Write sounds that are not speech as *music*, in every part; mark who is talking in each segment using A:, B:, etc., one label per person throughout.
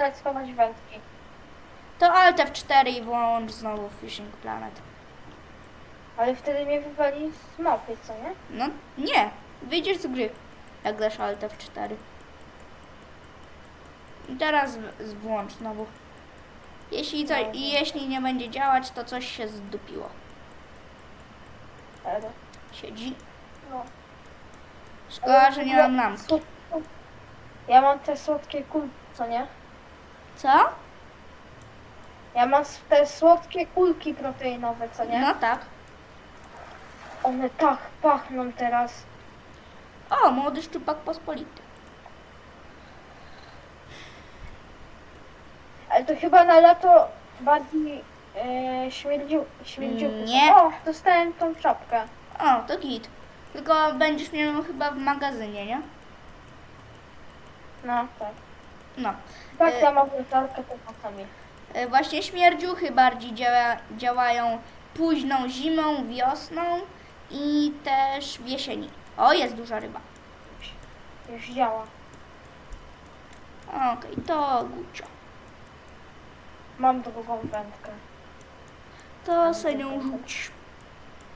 A: dać schować wędki.
B: To Alt F4 i włącz znowu Fishing Planet.
A: Ale wtedy mnie wywali z mapy, co nie?
B: No nie, wyjdziesz z gry, jak dasz Alt F4. I teraz w- z- włącz znowu. Jeśli, co,
A: Dobra.
B: I jeśli nie będzie działać, to coś się zdupiło.
A: Ale,
B: Siedzi.
A: no.
B: Szkoda, że nie mam lampki.
A: Ja mam te słodkie kulki, co nie?
B: Co?
A: Ja mam te słodkie kulki proteinowe, co nie?
B: No tak.
A: One tak pachną teraz.
B: O, młody szczupak pospolity.
A: Ale to chyba na lato bardziej e, śmierdziu, śmierdziu.
B: Nie.
A: O, dostałem tą czapkę.
B: O, to git. Tylko będziesz miał chyba w magazynie, nie?
A: No, tak.
B: No.
A: Tak,
B: E,
A: ja mam latarkę, czasami.
B: E, Właśnie śmierdziuchy bardziej działa, działają późną zimą, wiosną i też w jesieni. O, jest duża ryba.
A: Już działa.
B: Okej, to gucio.
A: Mam drugą wędkę.
B: To se nią rzuć.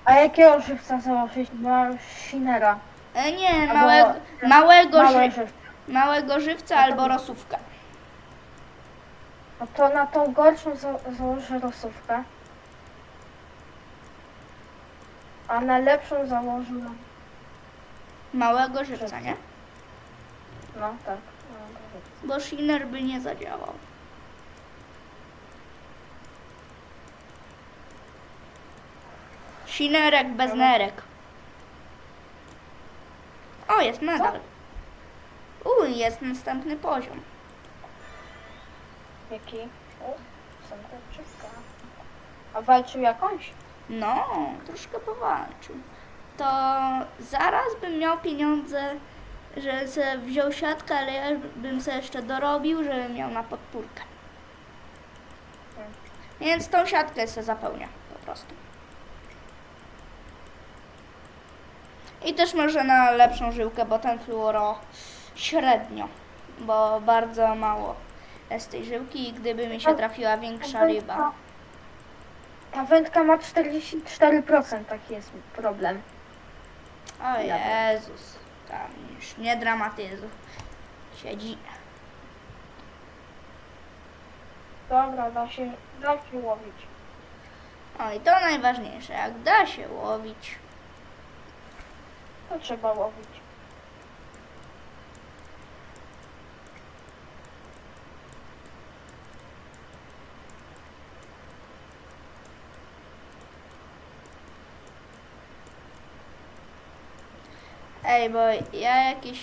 A: A jakiego żywca założyć? Mam Shinera.
B: E, nie,
A: Albo-
B: małego, małego,
A: Małe
B: ży,
A: żywce.
B: małego żywca albo rosówkę.
A: No to na tą gorszą za założę rosówkę. A na lepszą założę...
B: Małego żywca, nie?
A: No tak.
B: Bo shiner by nie zadziałał. Shinerek bez nerek. O, jest medal. Uj, jest następny poziom.
A: Jaki? O. A walczył jakąś?
B: No, troszkę powalczył. To zaraz bym miał pieniądze, że se wziął siatkę, ale ja bym se jeszcze dorobił, żebym miał na podpórkę. Więc tą siatkę se zapełnia po prostu. I też może na lepszą żyłkę, bo ten fluoro średnio, bo bardzo mało jest tej żyłki i gdyby mi się trafiła większa ryba.
A: Ta wędka ma 44%, taki jest problem.
B: O Jezus, tam już nie dramatyzuj. Siedzi.
A: Dobra, da się, da się łowić.
B: O i to najważniejsze, jak da się łowić.
A: To trzeba łowić.
B: Ej, bo ja jakieś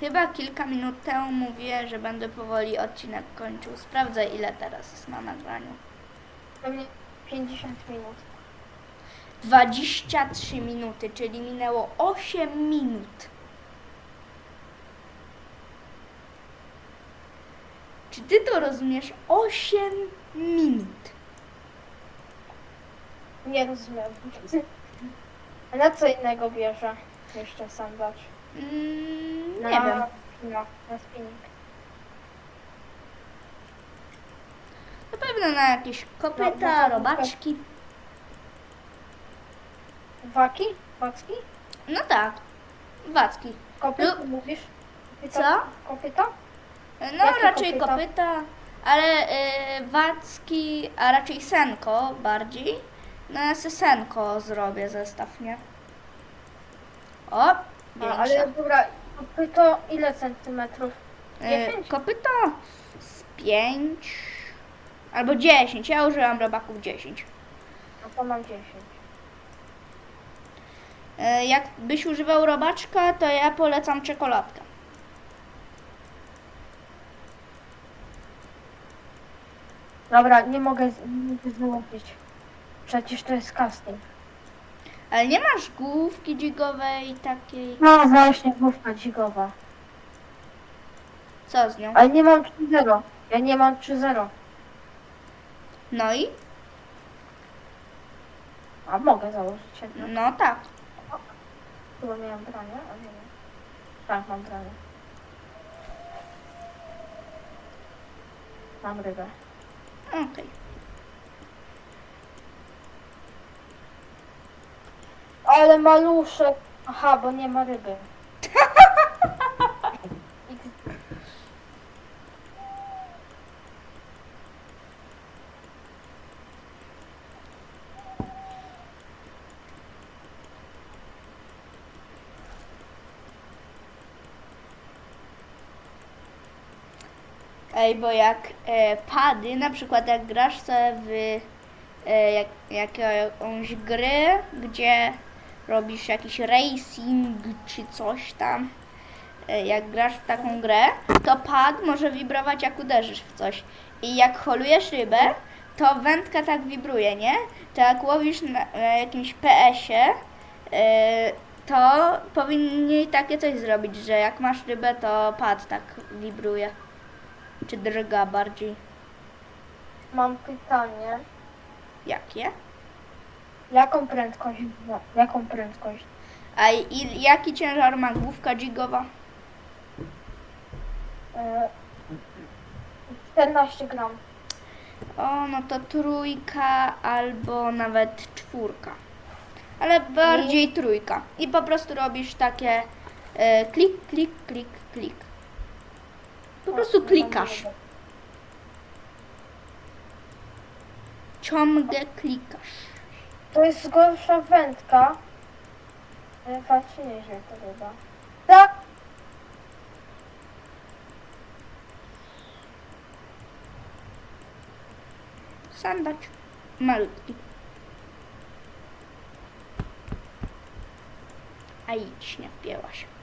B: chyba kilka minut temu mówiłem, że będę powoli odcinek kończył. Sprawdzę ile teraz jest na nagraniu.
A: Pewnie 50 minut.
B: 23 minuty, czyli minęło 8 minut. Czy ty to rozumiesz? 8 minut.
A: Nie rozumiem. *laughs* A na co innego bierze jeszcze sandacz?
B: Mm,
A: Na,
B: nie wiem.
A: No, na spinning.
B: Na pewno na jakieś kopyta,
A: No, no,
B: robaczki.
A: Waki? Wacki?
B: No tak, wacki.
A: Kopyta
B: Lub-
A: mówisz?
B: Co?
A: Kopyta?
B: No
A: Jakie
B: raczej
A: kopyta?
B: kopyta, ale y, wacki, a raczej senko bardziej. No ja se senko zrobię zestaw, nie? O,
A: A,
B: większa.
A: ale dobra, kopyto ile centymetrów?
B: Y,
A: 10?
B: kopyto z 5 albo 10. Ja użyłam robaków 10.
A: No to mam 10.
B: Y, jak byś używał robaczka, to ja polecam czekoladkę.
A: Dobra, nie mogę, z- nie mogę złowić. Przecież to jest casting.
B: Ale nie masz główki dźwigowej takiej.
A: No właśnie, główka dzigowa.
B: Co z nią?
A: Ale nie mam 3-0. Ja nie mam 3-0.
B: No i?
A: A mogę założyć jedno.
B: No tak.
A: Chyba miałam branie, a nie wiem. Tak, mam branie. mam rybę.
B: Okej.
A: Ale maluszek. Aha, bo nie ma ryby.
B: Ej, bo jak e, pady, na przykład jak grasz sobie w e, jak, jakąś grę, gdzie robisz jakiś racing czy coś tam, e, jak grasz w taką grę, to pad może wibrować jak uderzysz w coś. I jak holujesz rybę, to wędka tak wibruje, nie? To jak łowisz na, na jakimś PS-ie, e, to powinni takie coś zrobić, że jak masz rybę, to pad tak wibruje. Czy drga bardziej?
A: Mam pytanie.
B: Jakie?
A: Jaką prędkość? Jaką prędkość?
B: A i, jaki ciężar ma główka jigowa?
A: E, 14 gram.
B: O, no to trójka albo nawet czwórka. Ale bardziej trójka. I po prostu robisz takie e, klik, klik, klik, klik. Po prostu klikasz. Ciągle klikasz.
A: To jest gorsza wędka. Ale patrzcie nieźle to ryba. Tak!
B: Sandacz. Malutki. A idź, nie wpięła się.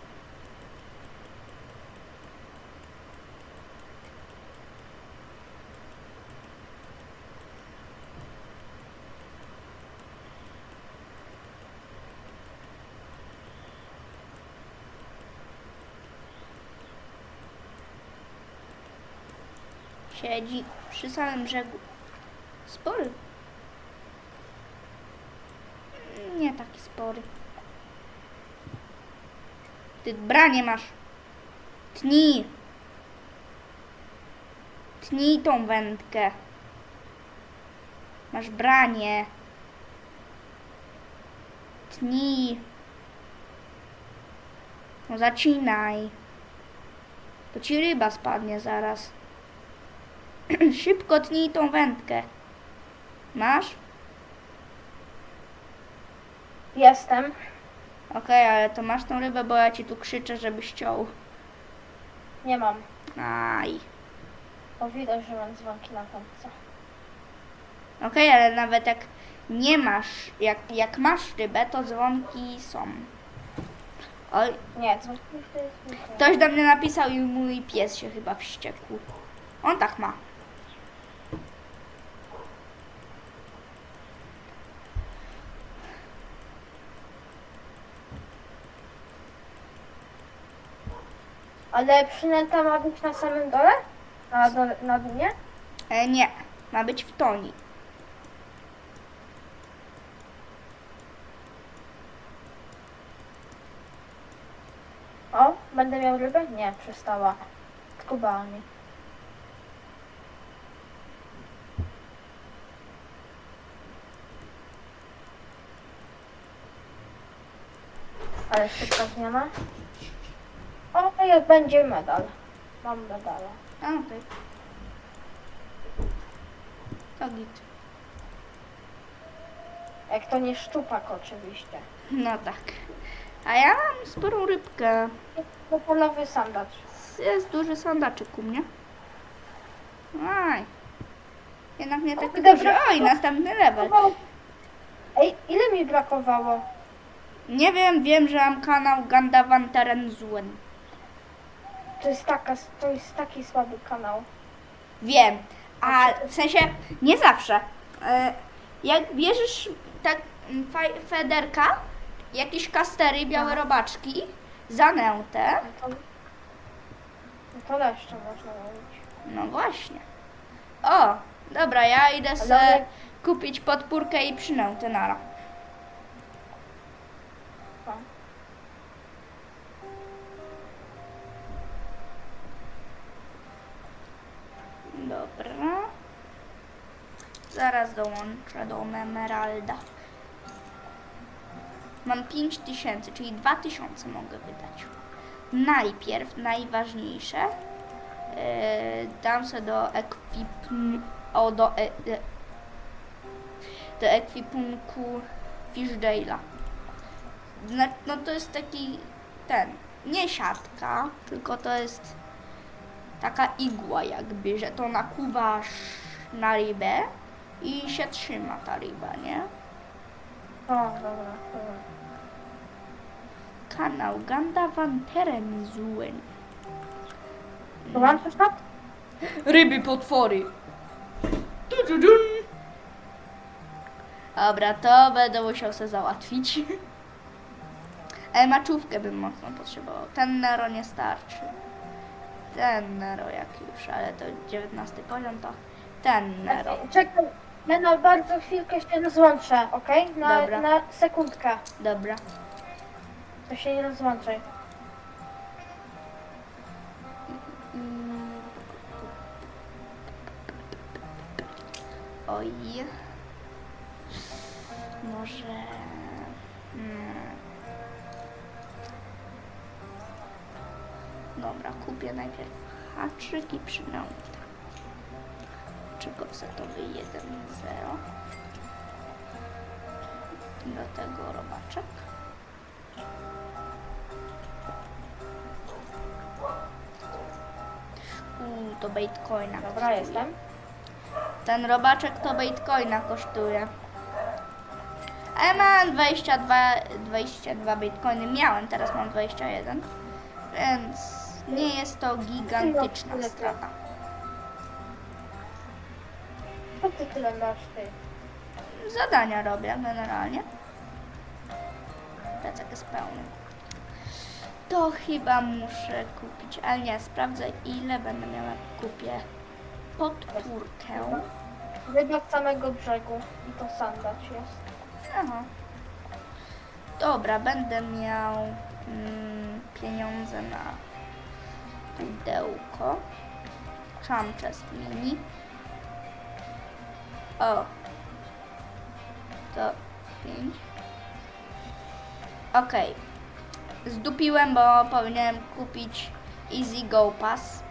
B: Siedzi przy samym brzegu. Spory. Nie taki spory. Ty branie masz. Tnij. Tnij tą wędkę. Masz branie. Tnij. No zacinaj. Bo ci ryba spadnie zaraz. *clears throat* Szybko tnij tą wędkę. Masz?
A: Jestem.
B: Okej, ale to masz tą rybę, bo ja ci tu krzyczę, żebyś ciął.
A: Nie mam.
B: Aj.
A: Bo widać, że mam dzwonki na wędce.
B: Okej, ale nawet jak nie masz, jak, jak masz rybę, to dzwonki są. Oj,
A: Nie, dzwonki to jest
B: ktoś do mnie napisał i mój pies się chyba wściekł. On tak ma.
A: Ale przynęta ma być na samym dole? Na, dole, na dnie?
B: E, nie, ma być w toni.
A: O, będę miał rybę? Nie, przestała. Skubała mnie. Ale szybka zmiana. To jest, będzie medal. Mam medala.
B: A, okej. To git.
A: Jak to nie szczupak oczywiście.
B: No tak. A ja mam sporą rybkę.
A: To polowy sandacz.
B: Jest duży sandaczyk u mnie. Aj. Jednak nie taki
A: Dobra.
B: duży. Oj, następny level.
A: Ej, ile mi brakowało?
B: Nie wiem, wiem, że mam kanał Gandawan Teren Zuen.
A: To jest, taka, to jest taki słaby kanał.
B: Wiem, a w sensie nie zawsze. E, Jak bierzesz tak mm, faj- federka, jakieś kastery, białe robaczki, zanęte,
A: No to, no to leszcze można robić.
B: no właśnie. O, dobra, ja idę
A: Ale
B: sobie
A: one-
B: kupić podpórkę i przynętę nara. Zaraz dołączę do Emeralda. Mam 5000, czyli 2000 mogę wydać. Najpierw, najważniejsze, yy, dam sobie do ekwip... O, do, e, e, do ekwipunku Fishdale'a. No, to jest taki ten, nie siatka, tylko to jest taka igła jakby, że to nakuwasz na rybę i się trzyma ta ryba, nie?
A: O, dobra, dobra.
B: Kanał Ganda Van Terenzuen.
A: Dołączysz tak?
B: Ryby potwory. Du, du, dun. Dobra, to będę musiał sobie załatwić. Ale maczówkę bym mocno potrzebował. Ten Nero nie starczy. Ten Nero jak już, ale to 19 poziom to ten Nero.
A: Czekaj, ja na bardzo chwilkę się rozłączę, okej? Na,
B: Dobra.
A: na sekundkę.
B: Dobra.
A: To się nie rozłączaj.
B: Mm. Oj. Może. Hmm. Dobra, kupię najpierw haczyk i przynęta. Czego setowy 1-0. Do tego robaczek. Uuu, to Bitcoina
A: Dobra,
B: kosztuje.
A: jestem.
B: Ten robaczek to Bitcoina kosztuje. A ja mam 22, 22 Bitcoiny. Miałem, teraz mam 21. Więc nie jest to gigantyczna strata.
A: Ty tyle masz, ty?
B: Zadania robię generalnie. Plecak jest pełny. To chyba muszę kupić, ale nie, sprawdzę ile będę miała, kupię podpórkę.
A: Ryba z samego brzegu i to sandacz jest.
B: Aha. Dobra, będę miał mm, pieniądze na pudełko. Chest mini. O. To pięć. Okej. Zdupiłem, bo powinienem kupić Easy Go Pass.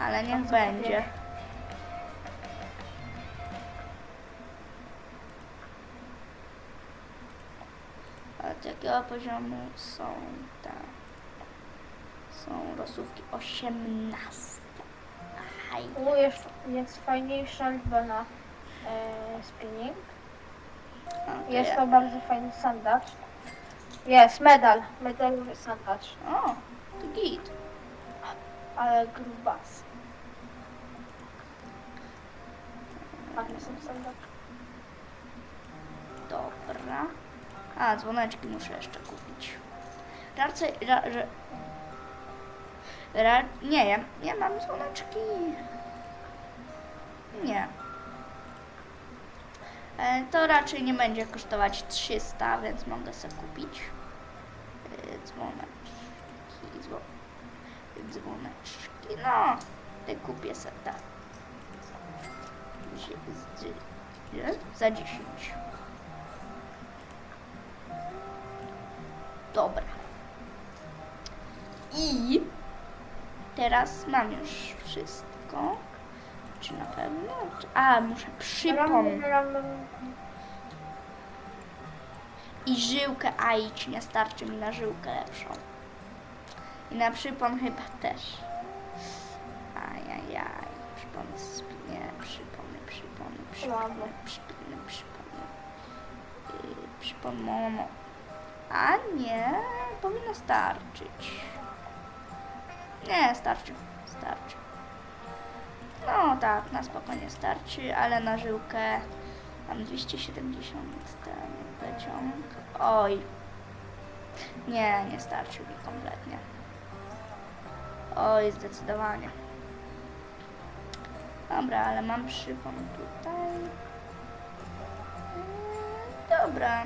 B: Ale niech będzie. Od jakiego poziomu są te... Są rosówki 18. Aj.
A: Tu jest, jest fajniejsza liczba na e, spinning.
B: O, to
A: Jest to bardzo fajny sandacz. Jest, medal. Medalowy sandacz.
B: O, to git.
A: Ale grubas. Fajne są sandacze.
B: Dobra. A, dzwoneczki muszę jeszcze kupić. Raczej, ra, ra, ra, nie, ja, ja mam dzwoneczki. Nie. E, To raczej nie będzie kosztować 300, więc mogę sobie kupić e, dzwoneczki, dzwo, dzwoneczki. No, te kupię sobie tak. Za 10. Dobra. I teraz mam już wszystko. Czy na pewno? Czy- A, muszę przypomnieć. I żyłkę, a idź, nie starczy mi na żyłkę lepszą. I na przypon chyba też. Ajajaj, przypony, sp- nie, przypony,
A: Słabo.
B: przypony, przypony. Yy, przypon mono. A nie, powinno starczyć. Nie, starczy. No tak, na spokojnie starczy, ale na żyłkę mam 270 ten pociąg. Oj. Nie, nie starczy mi kompletnie. Oj, zdecydowanie. Dobra, ale mam przypon tutaj. Mm, Dobra.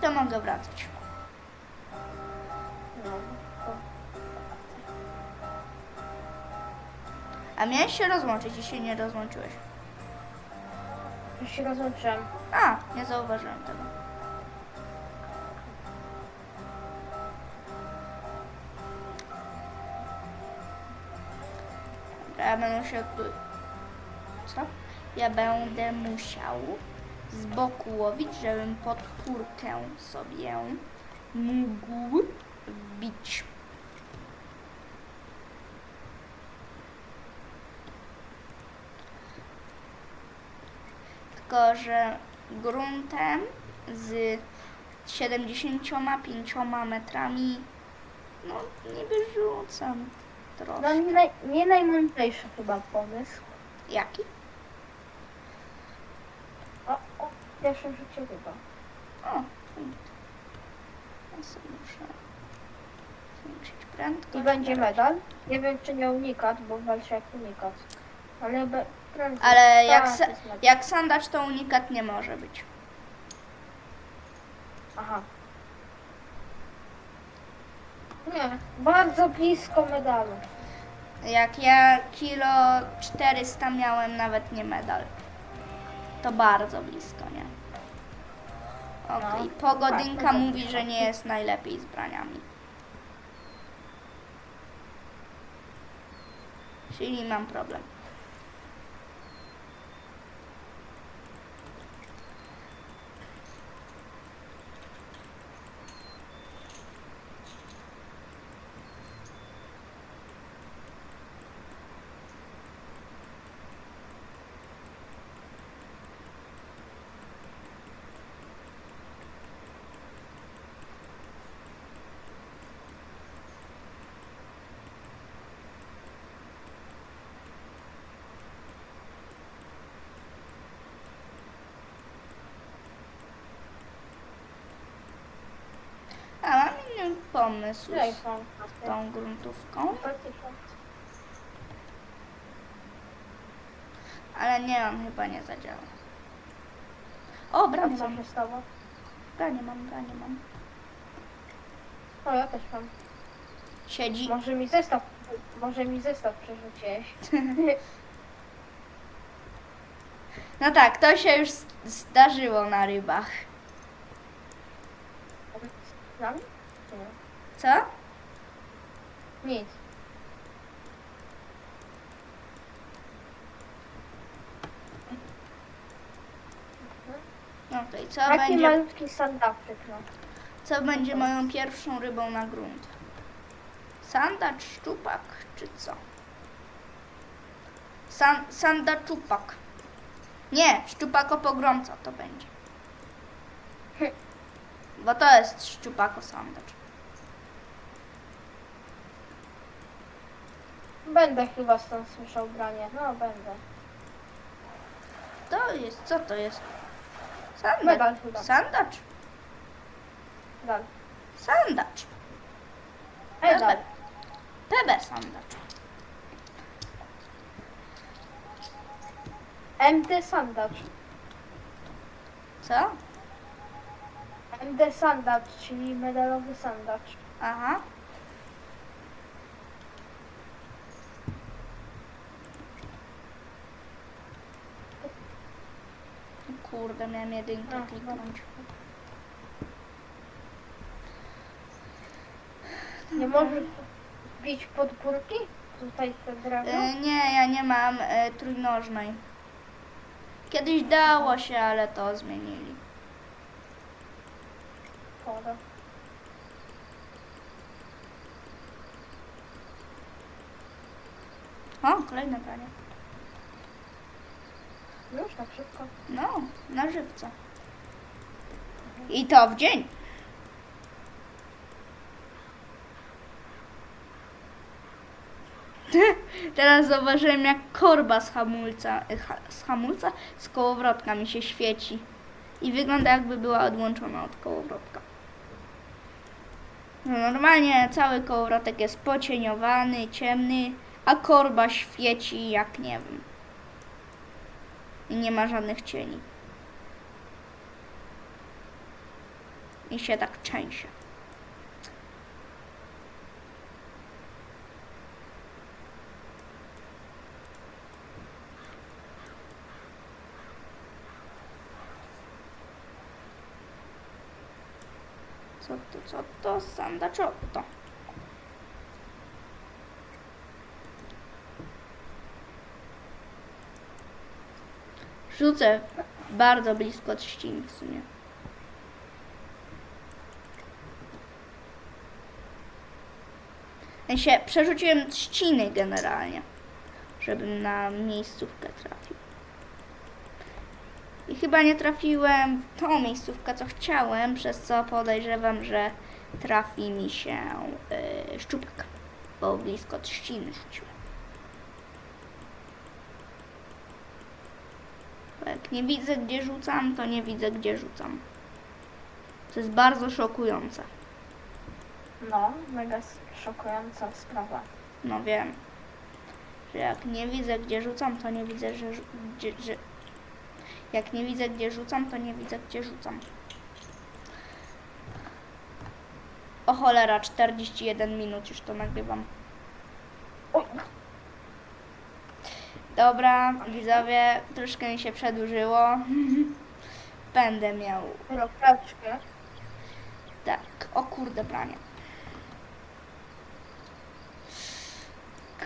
B: To mogę wracać. A miałeś się rozłączyć i się nie rozłączyłeś.
A: Już się rozłączyłem.
B: A, nie zauważyłem tego. Dobra, Ja będę się tu... Co? Ja będę musiał z boku łowić, żebym pod kurkę sobie mógł wbić. Tylko, że gruntem z 75 metrami no niby rzucam
A: No
B: trochę.
A: nie, naj, nie najmądrzejszy chyba pomysł.
B: Jaki?
A: O, o, w pierwszym rzucie ryba.
B: O, punkt. Ja sobie muszę zwiększyć prędkość.
A: I będzie medal. Nie wiem czy nie unikat, bo walczy jak unikat. Ale be,
B: Ale jak,
A: Tak,
B: sa-
A: jest medal.
B: jak sandacz to unikat nie może być.
A: Aha. Nie, bardzo blisko medalu.
B: Jak ja kilo 400 miałem, nawet nie medal. To bardzo blisko, nie? Okej,
A: No,
B: pogodynka
A: tak,
B: mówi, że nie jest najlepiej z braniami. Czyli mam problem. A mam inny pomysł z tą gruntówką, ale nie, on chyba nie zadziała. O, bramca.
A: się stało?
B: Branie mam, branie mam.
A: O, ja też mam.
B: Siedzi.
A: Może mi zestaw, może mi zestaw przerzuciłeś. *laughs*
B: No tak, to się już zdarzyło na rybach.
A: Znam?
B: Co?
A: Nic.
B: No co
A: Taki
B: będzie,
A: malutki sandawczyk, no.
B: co będzie moją pierwszą rybą na grunt? Sandacz, szczupak czy co? San, sandaczupak. Nie, szczupakopogromca to będzie. *laughs* Bo to jest szczupakosandacz.
A: Będę chyba stąd słyszał branie. No, będę.
B: To jest, co to jest? Sandacz.
A: Medal chyba.
B: Sandacz.
A: Dal.
B: Sandacz.
A: Medal.
B: Pebe sandacz.
A: MD sandacz.
B: Co?
A: MD sandacz, czyli medalowy sandacz.
B: Aha. Kurde, miałem jedynkę
A: No,
B: kliknąć.
A: Nie możesz bić pod górki? Tutaj te drewno?
B: E, nie, ja nie mam e, trójnożnej. Kiedyś dało się, ale to zmienili.
A: Szkoda.
B: O, kolejne branie.
A: Już tak szybko.
B: No, na żywca. I to w dzień. Teraz zauważyłem, jak korba z hamulca, ha, z hamulca, z kołowrotka mi się świeci. I wygląda jakby była odłączona od kołowrotka. No normalnie cały kołowrotek jest pocieniowany, ciemny, a korba świeci jak nie wiem i nie ma żadnych cieni. I się tak częsie. Co to, co to, sanda, to? Rzucę bardzo blisko trzcin w sumie. Ja się przerzuciłem trzciny generalnie, żebym na miejscówkę trafił. I chyba nie trafiłem w tą miejscówkę, co chciałem, przez co podejrzewam, że trafi mi się yy, bo blisko trzciny rzuciłem. Bo jak nie widzę, gdzie rzucam, to nie widzę, gdzie rzucam. To jest bardzo szokujące.
A: No, mega szokująca sprawa.
B: No wiem, że jak nie widzę, gdzie rzucam, to nie widzę, że, gdzie, że... Jak nie widzę, gdzie rzucam, to nie widzę, gdzie rzucam. O cholera, 41 minut już to nagrywam.
A: Oj,
B: Dobra, widzowie, troszkę mi się przedłużyło. Będę miał,
A: chwileczkę.
B: tak, o kurde, branie.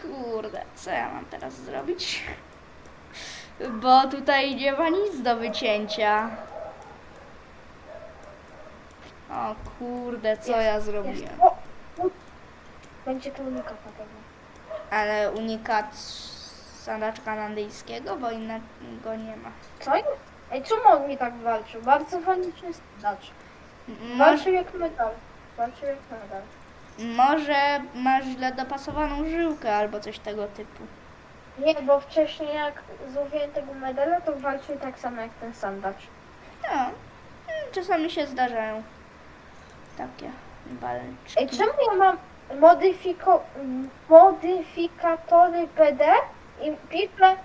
B: Kurde, co ja mam teraz zrobić? Bo tutaj nie ma nic do wycięcia. O kurde, co
A: Jest,
B: ja
A: Jest.
B: zrobiłem?
A: O, u- Będzie to unika na pewno.
B: Ale unikat sandaczka nandyjskiego, bo innego nie ma.
A: Co jest? Ej, czemu on mi tak walczył? Bardzo stacz.
B: Może,
A: Walczył jak medal. Walczył jak medal.
B: może masz źle dopasowaną żyłkę albo coś tego typu.
A: Nie, bo wcześniej jak złowiłem tego medala, to walczył tak samo jak ten sandacz.
B: No, mm, czasami się zdarzają takie walczki.
A: Ej, czemu ja mam modyfiko, modyfikatory PD i piszę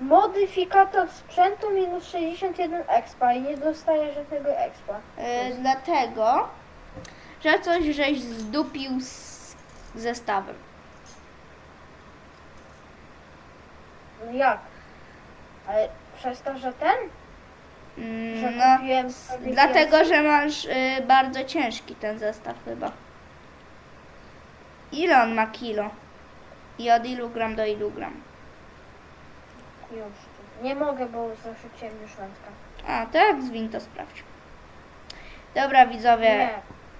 A: modyfikator sprzętu minus 61 expa i nie dostaję żadnego expa.
B: E, dlatego, że coś żeś zdupił z zestawem.
A: No jak? Ale przez to, że ten? Że
B: Mm, No,
A: kupiłem sobie
B: dlatego, że masz y, bardzo ciężki ten zestaw chyba. Ile on ma kilo? I od ilu gram do ilu gram?
A: Już. Nie mogę, bo zarzuciłem już wędkę.
B: A, to jak zwin to sprawdź. Dobra widzowie,
A: Nie.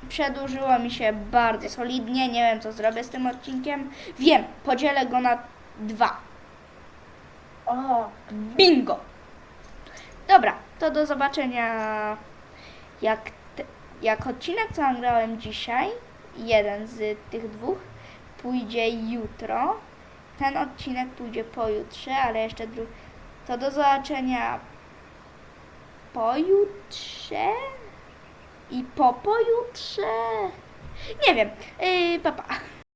B: przedłużyło mi się bardzo solidnie, nie wiem co zrobię z tym odcinkiem. Wiem, podzielę go na dwa.
A: O,
B: Bingo! Dobra, to do zobaczenia jak, te, jak odcinek, co nagrałem dzisiaj, jeden z tych dwóch, pójdzie jutro. Ten odcinek pójdzie pojutrze, ale jeszcze drugi. To do zobaczenia pojutrze i po pojutrze. Nie wiem. Yy, papa. Pa.